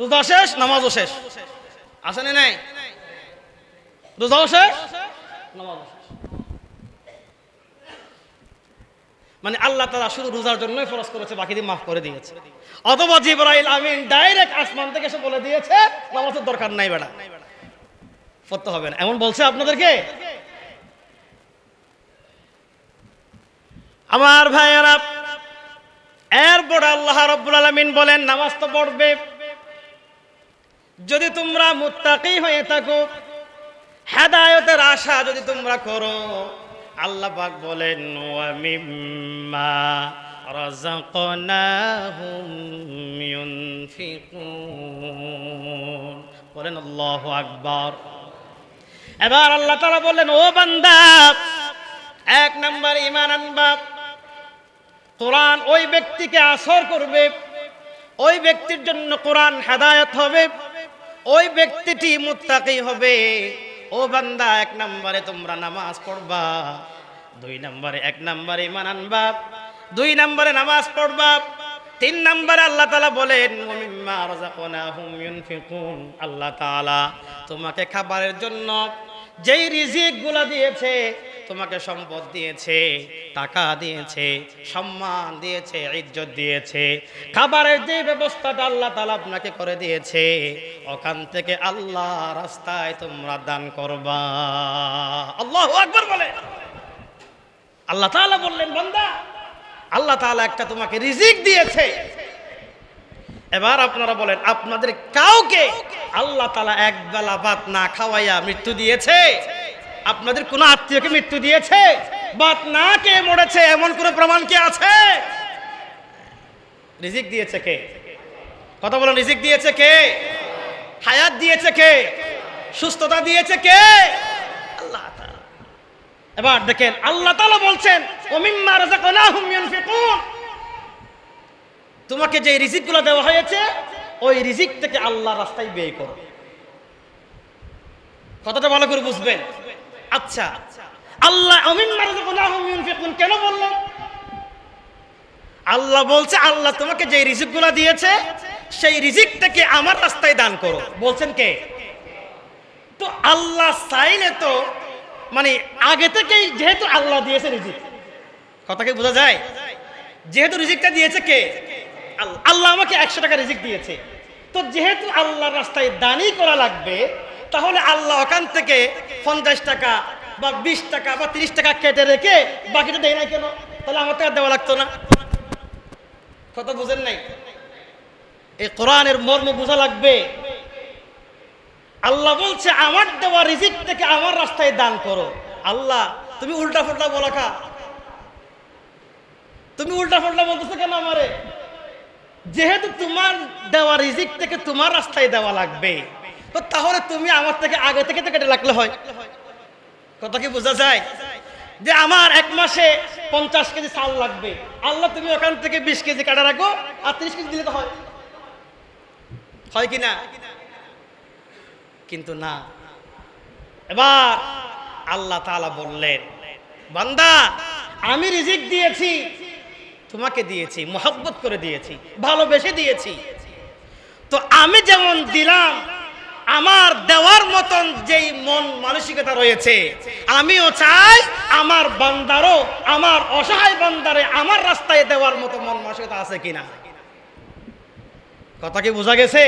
রোজা শেষ, নামাজও শেষ। আসে না নাই? রোজাও শেষ? নামাজও মানে আল্লাহ তারা শুধু রোজার জন্যই ফরজ করেছে, বাকি দিয়ে মাফ করে দিয়েছে। অথবা জিব্রাইল আমিন ডাইরেক্ট আসমান থেকে এসে বলে দিয়েছে, নামাজের দরকার নাই বেড়া পড়তে হবে না। এমন বলছে আপনাদেরকে? আমার ভাইয়েরা, এরপর আল্লাহ রব্বুল আলমিন বলেন, নামাজ তো পড়বে। যদি তোমরা মুত্তাকি হয়ে থাকো, হেদায়তের আশা যদি তোমরা করো, আল্লাহ পাক বলেন মিম্মা রাযাকনাহুম বলেন, আল্লাহু আকবার। এবার আল্লাহ তাআলা বললেন, ও বান্দা, এক নাম্বার ঈমান আনবা। কোরআন ওই ব্যক্তিকে আসর করবে, ওই ব্যক্তির জন্য কোরআন হেদায়ত হবে। ওই ব্যক্তিটি মুত্তাকি হবে। ও বান্দা, এক নম্বরে তোমরা নামাজ পড়বা, দুই নম্বরে এক নম্বরে ইমান আনবা, দুই নম্বরে নামাজ পড়বা, তিন নম্বরে আল্লাহ তালা বলেন আল্লাহ তাআলা তোমাকে খাবারের জন্য যেই রিজিকগুলা দিয়েছে তোমাকে সম্পদ দিয়েছে, টাকা দিয়েছে, সম্মান দিয়েছে, ইজ্জত দিয়েছে। খাবারের যে ব্যবস্থাটা আল্লাহ তালা আপনাকে করে দিয়েছে, ওখান থেকে আল্লাহ রাস্তায় তোমরা দান করবা। আল্লাহ আকবর বলে। আল্লাহ তাআলা বললেন, বান্দা, আল্লাহ তাআলা একটা তোমাকে রিজিক দিয়েছে। এবার আপনারা বলেন, আপনাদের কাউকে আল্লাহ তালা এক বেলা ভাত না খাওয়াইয়া মৃত্যু দিয়েছে? আপনাদের কোন আত্মীয়কে মৃত্যু দিয়েছে? ভাত না কে মরেছে? এমন কোন প্রমাণ কি আছে? রিজিক দিয়েছে কে? কথা বলেন, রিজিক দিয়েছে কে? হায়াত দিয়েছে কে? সুস্থতা দিয়েছে কে? আল্লাহ। এবার দেখেন, আল্লাহ তাআলা বলছেন তোমাকে যে রিজিকগুলো দেওয়া হয়েছে, ওই রিজিক থেকে আল্লাহ রাস্তায় ব্যয় করো। কথাটা ভালো করে বুঝবেন। আচ্ছা আল্লাহ আমিন কেন বললেন আল্লাহ বলছে, আল্লাহ তোমাকে যে রিজিকগুলো দিয়েছে, সেই রিজিক থেকে আমার রাস্তায় দান করো। বলছেন কে? তো আল্লাহ চাইলে তো মানে আগে থেকেই যেহেতু আল্লাহ দিয়েছে রিজিক, কথা কি বোঝা যায়? যেহেতু রিজিকটা দিয়েছে কে? আল্লাহ। আল্লাহ আমাকে একশো টাকা রিজিক দিয়েছে। তো যেহেতু আল্লাহর রাস্তায় দানই করা লাগবে তাহলে আল্লাহ ওখান থেকে পঞ্চাশ টাকা বা বিশ টাকা বা তিরিশ টাকা কেটে রেখে বাকিটা দেয় না কেন? তাহলে আমার টাকা দেওয়া লাগতো না। কথা বুঝেন নাই? এই কোরআনের মর্ম বোঝা লাগবে। আল্লাহ বলছে, আমার দেওয়া রিজিক থেকে আমার রাস্তায় দান করো। আল্লাহ, তুমি উল্টা ফুল্টা বলা খা তুমি উল্টা ফুল্টা বলতেছো কেন আমারে? যেহেতু তোমার দেওয়া রিজিক থেকে তোমার রাস্তায় দেওয়া লাগবে। তো তাহলে তুমি আমার থেকে আগে থেকে তো কেটে লাগলে হয়। কথা কি বোঝা যায়? যে আমার এক মাসে পঞ্চাশ কেজি চাল লাগবে। আল্লাহ, তুমি ওখান থেকে বিশ কেজি কাটা রাখো, আর তিরিশ কেজি দিলে তো হয়। হয় কি কিন্তু না। এবার আল্লাহ তাআলা বললেন, বান্দা, আমি রিজিক দিয়েছি, তোমাকে দিয়েছি, মোহাব্বত করে দিয়েছি, ভালোবেসে দিয়েছি। তো আমি যেমন দিলাম আমার দেওয়ার মতন যেই মন মানসিকতা রয়েছে, আমিও চাই আমার বান্দারও, আমার অসহায় বান্দারে আমার রাস্তায় দেওয়ার মতো মন মানসিকতা আছে কিনা। কথা কি বোঝা গেছে?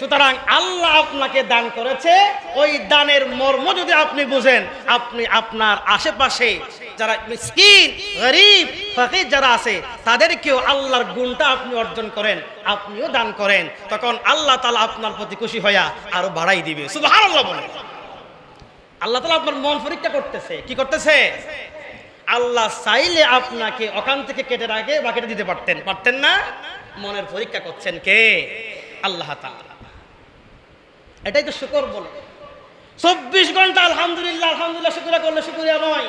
সুতরাং আল্লাহ আপনাকে দান করেছে। ওই দানের মর্ম যদি আপনি বুঝেন, আপনি আপনার আশেপাশে যারা মিসকিন, গরিব, ফকির যারা আছে, তাদেরকেও আল্লাহর গুণটা আপনি অর্জন করেন, আপনিও দান করেন। তখন আল্লাহ তালা আপনার প্রতি খুশি হইয়া আরও বাড়াই দিবে। সুবহানাল্লাহ বলে আল্লাহ তালা আপনার মন পরীক্ষা করতেছে। কি করতেছে? আল্লাহ চাইলে আপনাকে ওখান থেকে কেটে রাখে বা কেটে দিতে পারতেন। পারতেন না? মনের পরীক্ষা করছেন কে? আল্লাহ তাআলা। এটাই তো শুকর বলে। চব্বিশ ঘণ্টা আলহামদুলিল্লাহ আলহামদুলিল্লাহ, শুক্রিয়া করলে শুক্রিয়া নয়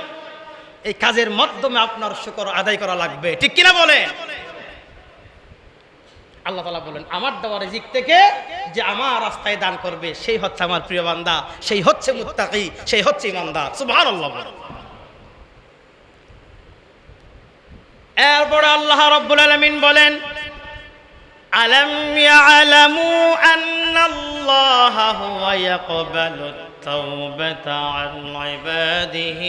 এই কাজের মাধ্যমে আপনার শুকর আদায় করা লাগবে। ঠিক কিনা বলে? আল্লাহ তালা বলেন, আমার দেওয়া রিজিক থেকে যে আমার রাস্তায় দান করবে, সেই হচ্ছে আমার প্রিয় বান্দা, সেই হচ্ছে মুত্তাকি, সেই হচ্ছে ইমানদার। সুবহানাল্লাহ বলেন। এরপরে আল্লাহ রব্বুল আলমিন বলেন আলম ইয়ালামু আন্ন الله هو يقبل التوبة عن عباده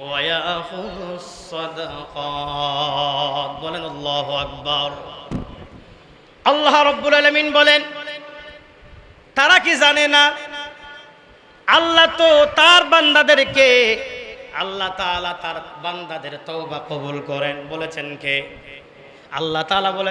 ويأخذ الصدقات বলেন আল্লাহ আকবার আল্লাহ রব্বুল আলমিন বলেন তারা কি জানে না আল্লাহ তো তার বান্দাদেরকে আল্লাহ তাআলা তার বান্দাদের তওবা কবুল করেন বলেছেন কে আল্লাহ তাআলা বলে